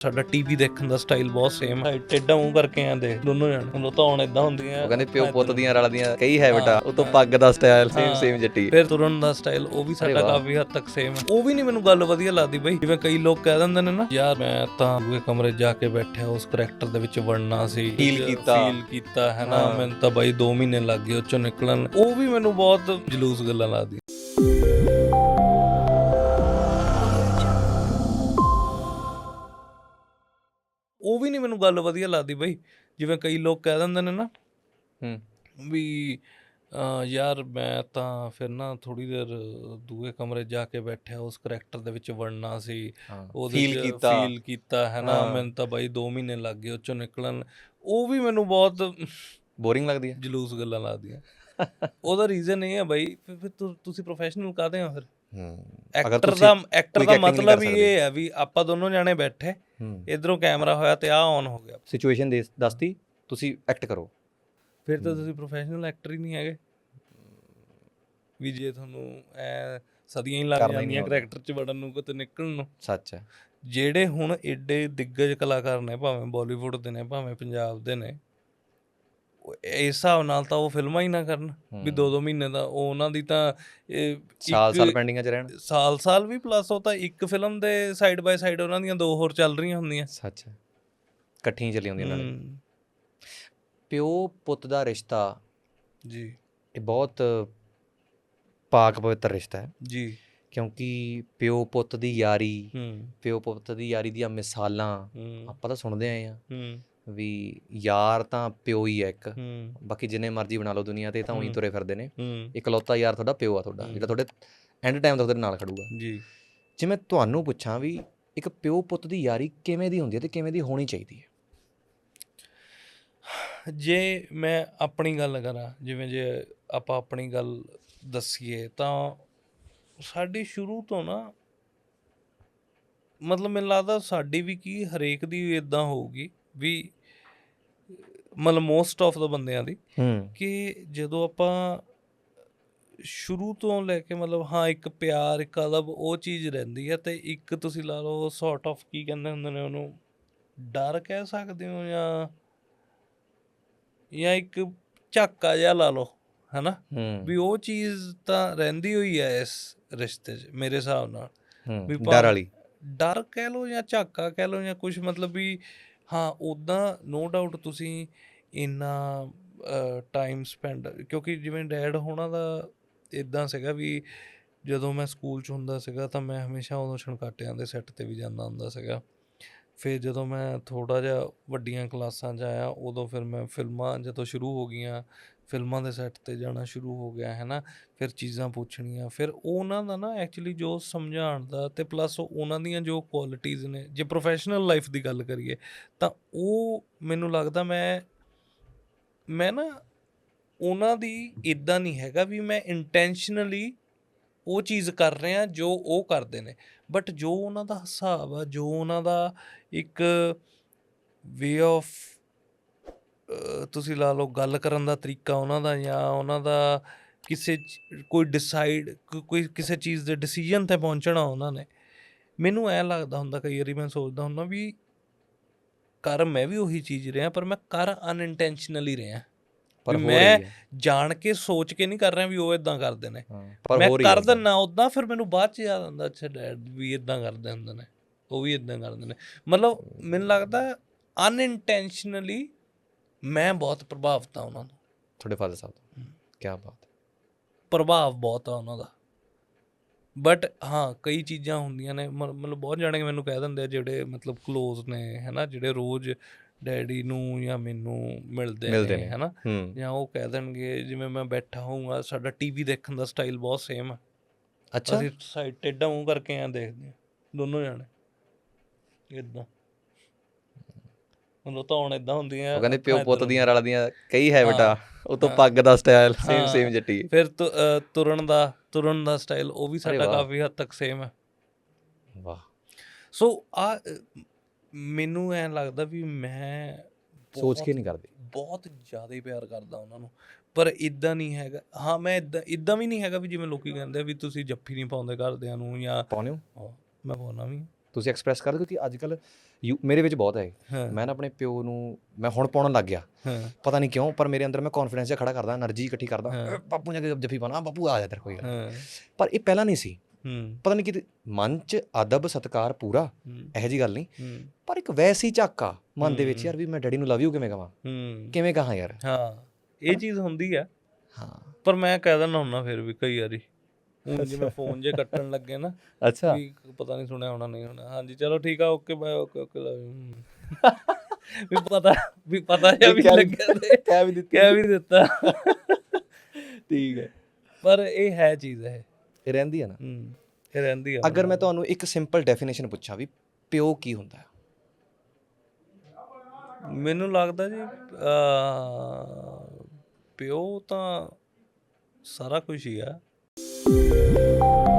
ਸਾਡਾ ਟੀਵੀ ਦੇਖਣ ਦਾ ਸਟਾਈਲ ਬਹੁਤ ਸੇਮ ਹੈ। ਟੇਡਾ ਮੂੰਹ ਕਰਕੇ ਆਂ ਦੇਖ ਦੋਨੋਂ ਜਣ। ਹੁਣ ਤਾਂ ਹੁਣ ਇਦਾਂ ਹੁੰਦੀਆਂ। ਉਹ ਕਹਿੰਦੇ ਪਿਓ ਪੁੱਤ ਦੀਆਂ ਰਲਦੀਆਂ ਕਈ ਹੈਬਿਟਾਂ ਉਹ ਤੋਂ ਪੱਗ ਦਾ ਸਟਾਈਲ ਸੇਮ ਸੇਮ ਜੱਟੀ। ਫਿਰ ਤੁਰਨ ਦਾ ਸਟਾਈਲ ਉਹ ਵੀ ਸਾਡਾ। ਕਾਫੀ ਹੱਦ ਤੱਕ ਸੇਮ ਹੈ। ਉਹ ਵੀ ਨਹੀਂ ਮੈਨੂੰ ਗੱਲ ਵਧੀਆ ਲੱਗਦੀ ਬਈ। ਜਿਵੇਂ ਕਈ ਲੋਕ ਕਹਿ ਦਿੰਦੇ ਨੇ ਨਾ ਯਾਰ ਮੈਂ ਤਾਂ ਦੂਏ ਕਮਰੇ ਜਾ ਕੇ ਬੈਠਿਆ ਉਸ ਕਰੈਕਟਰ ਦੇ ਵਿੱਚ ਵੜਨਾ ਸੀ। Feel ਕੀਤਾ। ਫੀਲ ਕੀਤਾ ਹੈ ਨਾ। ਮੈਨੂੰ ਤਾਂ ਬਾਈ 2 ਮਹੀਨੇ ਲੱਗ ਗਏ ਉਹ ਚੋਂ ਨਿਕਲਣ। ਉਹ ਵੀ ਮੈਨੂੰ ਬਹੁਤ ਜਲੂਸ ਗੱਲਾਂ ਲੱਗਦੀ ਮੈਨੂੰ ਗੱਲ ਵਧੀਆ ਲੱਗਦੀ ਬਈ ਜਿਵੇਂ ਕਈ ਲੋਕ ਕਹਿ ਦਿੰਦੇ ਨੇ ਨਾ ਹੂੰ। ਵੀ ਯਾਰ ਮੈਂ ਤਾਂ ਫਿਰ ਨਾ ਥੋੜੀ ਦੇਰ ਦੂਏ ਕਮਰੇ ਜਾ ਕੇ ਬੈਠਿਆ ਉਸ ਕਰੈਕਟਰ ਦੇ ਵਿੱਚ ਵੜਨਾ ਸੀ। ਉਹਦੇ ਫੀਲ ਕੀਤਾ। ਫੀਲ ਕੀਤਾ ਹੈ। ਨਾ। ਮੈਨੂੰ ਤਾਂ ਬਾਈ 2 ਮਹੀਨੇ ਲੱਗ ਗਏ ਉਹ ਚੋਂ ਨਿਕਲਣ। ਉਹ ਵੀ ਮੈਨੂੰ ਬਹੁਤ ਬੋਰਿੰਗ ਲੱਗਦੀ ਹੈ ਜਲੂਸ ਗੱਲਾਂ ਲੱਗਦੀਆਂ। ਉਹਦਾ ਰੀਜ਼ਨ ਇਹ ਹੈ ਬਾਈ ਫਿਰ ਤੁਸੀਂ ਪ੍ਰੋਫੈਸ਼ਨਲ ਕਾਹਦੇ ਹੋ ਫਿਰ? ਐਕਟਰ ਦਾ ਐਕਟਰ ਦਾ ਮਤਲਬ ਹੀ। ਇਹ ਹੈ ਵੀ ਆਪਾਂ ਦੋਨੋਂ ਜਾਣੇ ਬੈਠੇ ਇਧਰੋਂ ਕੈਮਰਾ ਹੋਇਆ ਤੇ ਆ ਔਨ ਹੋ ਗਿਆ। ਸਿਚੁਏਸ਼ਨ ਦੇ ਦੱਸਤੀ ਤੁਸੀਂ ਐਕਟ ਕਰੋ। ਫਿਰ ਤਾਂ ਤੁਸੀਂ ਪ੍ਰੋਫੈਸ਼ਨਲ ਐਕਟਰ ਹੀ ਨਹੀਂ ਹੈਗੇ। ਵੀ ਜੇ ਤੁਹਾਨੂੰ ਐ ਸਦੀਆਂ ਹੀ ਲੱਗ ਜਾਂਦੀਆਂ। ਕਰੈਕਟਰ ਚ ਵੜਨ ਨੂੰ ਕਿਤੇ ਨਿਕਲਣ ਨੂੰ। ਸੱਚ ਹੈ। ਜਿਹੜੇ ਹੁਣ ਏਡੇ ਦਿੱਗਜ ਕਲਾਕਾਰ ਨੇ ਭਾਵੇਂ ਬਾਲੀਵੁੱਡ ਦੇ ਨੇ ਭਾਵੇਂ ਪੰਜਾਬ ਦੇ ਨੇ ਇਸ ਹਿਸਾਬ ਨਾਲ ਤਾਂ ਉਹ ਫਿਲਮਾਂ ਹੀ ਨਾ ਕਰਨ ਵੀ ਹੂੰ। ਦੋ ਦੋ ਮਹੀਨੇ ਦਾ ਉਹ ਉਹਨਾਂ ਦੀ ਤਾਂ ਸਾਲ ਸਾਲ ਪੈਂਡਿੰਗਾਂ 'ਚ ਰਹਿਣ। ਸਾਲ ਸਾਲ ਵੀ ਪਲੱਸ ਉਹ ਤਾਂ ਇੱਕ ਫਿਲਮ ਦੇ ਸਾਈਡ ਬਾਈ ਸਾਈਡ ਉਹਨਾਂ ਦੀਆਂ ਦੋ ਹੋਰ ਚੱਲ ਰਹੀਆਂ ਹੁੰਦੀਆਂ। ਸੱਚ। ਇਕੱਠੀਆਂ ਚੱਲੀ ਹੁੰਦੀਆਂ ਨਾਲੇ ਹੂੰ, ਪਿਓ ਪੁੱਤ ਦਾ ਰਿਸ਼ਤਾ ਜੀ। ਇਹ ਬਹੁਤ ਪਾਕ ਪਵਿੱਤਰ ਰਿਸ਼ਤਾ ਹੈ। ਜੀ। ਕਿਉਂਕਿ ਪਿਓ ਪੁੱਤ ਦੀ ਯਾਰੀ ਪਿਓ ਪੁੱਤ ਦੀ ਯਾਰੀ ਦੀਆਂ ਮਿਸਾਲਾਂ ਆਪਾਂ ਤਾਂ ਸੁਣਦੇ ਆਏ ਆ ਹੂੰ। ਵੀ ਯਾਰ ਤਾਂ ਪਿਓ ਹੀ ਹੈ ਇੱਕ। ਬਾਕੀ ਜਿੰਨੇ ਮਰਜ਼ੀ ਬਣਾ ਲਓ ਦੁਨੀਆ ਤੇ ਤਾਂ ਉਹੀ। ਤੁਰੇ ਫਿਰਦੇ ਨੇ। ਇਕਲੌਤਾ ਯਾਰ ਤੁਹਾਡਾ ਪਿਓ ਆ ਤੁਹਾਡਾ। ਜਿਹੜਾ ਤੁਹਾਡੇ ਐਂਡ ਟਾਈਮ ਤੱਕ ਤੁਹਾਡੇ ਨਾਲ ਖੜੂਗਾ। ਜੀ। ਜੇ ਮੈਂ ਤੁਹਾਨੂੰ ਪੁੱਛਾਂ ਵੀ ਇੱਕ ਪਿਓ ਪੁੱਤ ਦੀ ਯਾਰੀ ਕਿਵੇਂ ਦੀ ਹੁੰਦੀ ਹੈ ਤੇ ਕਿਵੇਂ ਦੀ ਹੋਣੀ ਚਾਹੀਦੀ ਹੈ? ਜੇ ਮੈਂ ਆਪਣੀ ਗੱਲ ਕਰਾਂ ਜਿਵੇਂ ਜੇ ਆਪਾਂ ਆਪਣੀ ਗੱਲ ਦੱਸੀਏ ਤਾਂ ਸਾਡੀ ਸ਼ੁਰੂ ਤੋਂ ਨਾ ਮਤਲਬ ਮੈਨੂੰ ਲੱਗਦਾ ਸਾਡੀ ਵੀ ਕੀ ਹਰੇਕ ਦੀ ਇਦਾਂ ਹੋਊਗੀ ਵੀ ਮਤਲਬ ਮੋਸਟ ਆਫ ਦਾ ਬੰਦਿਆਂ ਦੀ ਕਿ ਜਦੋਂ ਆਪਾਂ ਸ਼ੁਰੂ ਤੋਂ ਲੈ ਕੇ ਮਤਲਬ ਹਾਂ ਇੱਕ ਪਿਆਰ ਇੱਕ ਅਦਬ ਉਹ ਚੀਜ਼ ਰਹਿੰਦੀ ਹੈ ਤੇ ਇੱਕ ਤੁਸੀਂ ਲਾ ਲਓ ਸੌਰਟ ਆਫ ਕੀ ਕਹਿੰਦੇ ਹੁੰਦੇ ਨੇ ਉਹਨੂੰ ਡਰ ਕਹਿ ਸਕਦੇ ਹੋ ਜਾਂ ਜਾਂ ਇੱਕ ਝਾਕਾ ਜਿਹਾ ਲਾ ਲਓ ਹੈਨਾ? ਵੀ ਉਹ ਚੀਜ਼ ਤਾਂ ਰਹਿੰਦੀ ਹੋਈ ਹੈ ਇਸ ਰਿਸ਼ਤੇ 'ਚ ਮੇਰੇ ਹਿਸਾਬ ਨਾਲ। ਵੀ ਡਰ ਵਾਲੀ। ਡਰ ਕਹਿ ਲਓ ਜਾਂ ਝਾਕਾ ਕਹਿ ਲਓ ਜਾਂ ਕੁਝ ਮਤਲਬ ਵੀ ਹਾਂ ਉਦਾਂ ਨੋ ਡਾਊਟ ਤੁਸੀਂ ਇੰਨਾ ਟਾਈਮ ਸਪੈਂਡ ਕਿਉਂਕਿ ਜਿਵੇਂ ਡੈਡ ਹੋਣਾ ਦਾ ਇਦਾਂ ਸੀਗਾ ਵੀ ਜਦੋਂ ਮੈਂ ਸਕੂਲ 'ਚ ਹੁੰਦਾ ਸੀਗਾ ਤਾਂ ਮੈਂ ਹਮੇਸ਼ਾ ਉਦੋਂ ਛਣਕਾਟਿਆਂ ਦੇ ਸੈੱਟ ਤੇ ਵੀ ਜਾਂਦਾ ਹੁੰਦਾ ਸੀਗਾ। ਫਿਰ ਜਦੋਂ ਮੈਂ ਥੋੜਾ ਜਿਹਾ ਵੱਡੀਆਂ ਕਲਾਸਾਂ 'ਚ ਆਇਆ, ਉਦੋਂ ਫਿਰ ਮੈਂ ਫਿਲਮਾਂ ਜਦੋਂ ਸ਼ੁਰੂ ਹੋ ਗਈਆਂ ਫਿਲਮਾਂ ਦੇ ਸੈੱਟ ਤੇ ਜਾਣਾ ਸ਼ੁਰੂ ਹੋ ਗਿਆ, ਹੈ ਨਾ? ਫਿਰ ਚੀਜ਼ਾਂ ਪੁੱਛਣੀਆਂ, ਫਿਰ ਉਹਨਾਂ ਦਾ ਨਾ ਐਕਚੁਅਲੀ ਜੋ ਸਮਝਾਉਣ ਦਾ ਤੇ ਪਲੱਸ ਉਹਨਾਂ ਦੀਆਂ ਜੋ ਕੁਆਲਿਟੀਆਂ ਨੇ, ਜੇ ਪ੍ਰੋਫੈਸ਼ਨਲ ਲਾਈਫ ਦੀ ਗੱਲ ਕਰੀਏ, ਤਾਂ ਉਹ ਮੈਨੂੰ ਲੱਗਦਾ ਮੈਂ ਮੈਂ ਨਾ ਉਹਨਾਂ ਦੀ ਇਦਾਂ ਨਹੀਂ ਹੈਗਾ ਵੀ ਮੈਂ ਇੰਟੈਂਸ਼ਨਲੀ ਉਹ ਚੀਜ਼ ਕਰ ਰਿਹਾ ਜੋ ਉਹ ਕਰਦੇ ਨੇ। ਬਟ ਜੋ ਉਹਨਾਂ ਦਾ ਹਿਸਾਬ ਆ, ਜੋ ਉਹਨਾਂ ਦਾ ਇੱਕ ਵੇ ਆਫ ਤੁਸੀਂ ਲਾ ਲਓ ਗੱਲ ਕਰਨ ਦਾ ਤਰੀਕਾ ਉਹਨਾਂ ਦਾ ਜਾਂ ਉਹਨਾਂ ਦਾ ਕਿਸੇ ਕੋਈ ਡਿਸਾਈਡ ਕੋਈ ਕਿਸੇ ਚੀਜ਼ ਦੇ ਡਿਸੀਜਨ ਤੇ ਪਹੁੰਚਣਾ ਉਹਨਾਂ ਨੇ। ਮੈਨੂੰ ਐ ਲੱਗਦਾ ਹੁੰਦਾ ਕਈ ਵਾਰੀ ਮੈਂ ਸੋਚਦਾ ਹੁੰਦਾ ਵੀ ਕਰ ਮੈਂ ਵੀ ਉਹੀ ਚੀਜ਼ ਰਿਹਾ ਪਰ ਮੈਂ ਕਰ ਅਨਇੰਟੈਂਸ਼ਨਲੀ ਰਿਹਾ। ਪਰ ਮੈਂ ਜਾਣ ਕੇ ਸੋਚ ਕੇ ਨਹੀਂ ਕਰ ਰਿਹਾ ਵੀ ਉਹ ਇਦਾਂ ਕਰਦੇ ਨੇ। ਮੈਂ ਕਰ ਉਦਾਂ। ਦਿੰਨਾ ਉਦਾਂ ਫਿਰ ਮੈਨੂੰ ਬਾਅਦ ਚ ਯਾਦ ਆਉਂਦਾ ਅੱਛਾ ਡੈਡ ਵੀ ਇਦਾਂ ਕਰਦੇ ਹੁੰਦੇ ਨੇ ਉਹ ਵੀ ਇਦਾਂ ਕਰਦੇ ਨੇ। ਮਤਲਬ ਮੈਨੂੰ ਲੱਗਦਾ ਅਨਇੰਟੈਂਸ਼ਨਲੀ ਮੈਂ ਬਹੁਤ ਪ੍ਰਭਾਵਿਤ ਆ ਉਹਨਾਂ ਤੋਂ ਤੁਹਾਡੇ ਫਾਦਰ ਸਾਹਿਬ ਤੋਂ। ਕੀ ਬਾਤ ਹੈ। ਪ੍ਰਭਾਵ ਬਹੁਤ ਆ ਉਹਨਾਂ ਦਾ। ਬਟ ਹਾਂ ਕਈ ਚੀਜ਼ਾਂ ਹੁੰਦੀਆਂ ਨੇ। ਮਤਲਬ ਬਹੁਤ ਜਾਣੇ ਮੈਨੂੰ ਕਹਿ ਦਿੰਦੇ ਆ ਜਿਹੜੇ ਮਤਲਬ ক্লোਜ਼ ਨੇ ਹੈਨਾ ਜਿਹੜੇ ਰੋਜ਼ ਡੈਡੀ ਨੂੰ ਜਾਂ ਮੈਨੂੰ ਮਿਲਦੇ ਨੇ। ਹੈਨਾ ਜਾਂ ਉਹ ਕਹਿ ਦੇਣਗੇ ਜਿਵੇਂ ਮੈਂ ਬੈਠਾ ਹੋਊਂਗਾ ਸਾਡਾ ਟੀਵੀ ਦੇਖਣ ਦਾ ਸਟਾਈਲ ਬਹੁਤ ਸੇਮ ਆ। ਅੱਛਾ। ਅਸੀਂ ਸਾਈਡ ਟੇਡਾ ਮੂੰਹ ਕਰਕੇ ਆਂ ਦੇਖਦੇ ਆ ਦੋਨੋਂ ਜਾਣੇ। ਇਦਾਂ ਮਤਲਬ ਤਾਂ ਹੁਣ ਇਦਾਂ ਹੁੰਦੀਆਂ ਉਹ ਕਹਿੰਦੇ ਪਿਓ ਪੁੱਤ ਦੀਆਂ ਰਲਦੀਆਂ ਕਈ ਹੈਬਿਟਾਂ ਉਹ ਤੋਂ ਹਾਂ। ਪੱਗ ਦਾ ਸਟਾਈਲ ਸੇਮ ਹਾਂ। ਸੇਮ ਜੱਟੀ ਫਿਰ ਤੁਰਨ ਦਾ ਤੁਰਨ ਦਾ ਸਟਾਈਲ ਉਹ ਵੀ ਸਾਡਾ। ਕਾਫੀ ਹੱਦ ਤੱਕ ਸੇਮ ਹੈ ਵਾਹ ਸੋ ਆ ਮੈਨੂੰ ਐ ਲੱਗਦਾ ਵੀ ਮੈਂ ਸੋਚ ਕੇ ਨਹੀਂ ਕਰਦੇ ਬਹੁਤ ਜ਼ਿਆਦਾ ਹੀ ਪਿਆਰ ਕਰਦਾ ਉਹਨਾਂ ਨੂੰ ਪਰ ਇਦਾਂ ਨਹੀਂ ਹੈਗਾ ਹਾਂ ਮੈਂ ਇਦਾਂ ਇਦਾਂ ਵੀ ਨਹੀਂ ਹੈਗਾ ਵੀ ਜਿਵੇਂ ਲੋਕੀ ਕਹਿੰਦੇ ਆ ਵੀ ਤੁਸੀਂ ਜੱਫੀ ਨਹੀਂ ਪਾਉਂਦੇ ਘਰਦਿਆਂ ਨੂੰ ਜਾਂ ਪਾਉਣੇ ਹੋ ਹਾਂ, ਮੈਂ ਪਾਉਣਾ ਵੀ ਹਾਂ। ਤੁਸੀਂ ਐਕਸਪ੍ਰੈਸ ਕਰ ਕਿ ਅੱਜ ਕੱਲ ਮੇਰੇ ਵਿੱਚ ਬਹੁਤ ਹੈ ਮੈਂ ਨਾ ਆਪਣੇ ਪਿਓ ਨੂੰ ਮੈਂ ਹੁਣ ਪਾਉਣ ਲੱਗ ਗਿਆ। ਪਤਾ ਨਹੀਂ ਕਿਉਂ ਪਰ ਮੇਰੇ ਅੰਦਰ ਮੈਂ ਕੌਨਫੀਡੈਂਸ ਜਿਹਾ ਖੜਾ ਕਰਦਾ એનર્ਜੀ ਇਕੱਠੀ ਕਰਦਾ। ਬਾਪੂ ਜਾ ਜੱਫੀ ਪਾਣਾ ਬਾਪੂ ਆ ਜਾ ਤੇਰੇ ਕੋਈ ਪਰ ਇਹ ਪਹਿਲਾਂ ਨਹੀਂ ਸੀ। ਪਤਾ ਨਹੀਂ ਕਿ ਮਨ ਚ ਅਦਬ ਸਤਕਾਰ ਪੂਰਾ ਇਹੋ ਜੀ ਗੱਲ ਨਹੀਂ। ਪਰ ਇੱਕ ਵੈਸੀ ਝਾਕਾ ਮਨ ਦੇ ਵਿੱਚ ਯਾਰ ਵੀ ਮੈਂ ਡੈਡੀ ਨੂੰ ਲਵ ਯੂ ਕਿਵੇਂ ਕਹਾਂ ਕਿਵੇਂ ਕਹਾਂ ਯਾਰ? ਹਾਂ। ਇਹ ਚੀਜ਼ ਹੁੰਦੀ ਆ। ਹਾਂ। ਪਰ ਮੈਂ ਕਹਿ ਦਿੰਦਾ ਹੁੰਨਾ ਫਿਰ ਵੀ ਕਈ ਵਾਰੀ। ਹੁਣ ਜਿਵੇਂ ਫੋਨ ਜੇ ਕੱਟਣ ਲੱਗੇ ਨਾ ਅੱਛਾ। ਵੀ ਪਤਾ ਨਹੀਂ ਸੁਣਿਆ ਹੋਣਾ ਨਹੀਂ ਹੋਣਾ ਹਾਂਜੀ ਚਲੋ ਠੀਕ ਆ ਓਕੇ ਬਾਏ ਓਕੇ ਓਕੇ ਵੀ ਪਤਾ ਵੀ ਪਤਾ ਜਿਹਾ ਵੀ ਲੱਗਿਆ ਤੇ ਕਹਿ ਵੀ ਦਿੱਤੀ। ਕਹਿ ਵੀ ਦਿੱਤਾ। ਠੀਕ ਹੈ ਪਰ ਇਹ ਹੈ ਚੀਜ਼ ਇਹ। ਇਹ ਰਹਿੰਦੀ ਹੈ ਨਾ। ਹੂੰ ਇਹ ਰਹਿੰਦੀ ਆ ਅਗਰ ਮੈਂ ਤੁਹਾਨੂੰ ਇੱਕ ਸਿੰਪਲ ਡੈਫੀਨੇਸ਼ਨ ਪੁੱਛਾਂ ਵੀ ਪਿਓ ਕੀ ਹੁੰਦਾ? ਹੈ ਮੈਨੂੰ ਲੱਗਦਾ ਜੀ ਅ ਪਿਓ ਤਾਂ ਸਾਰਾ ਕੁਝ ਹੀ ਆ। うん。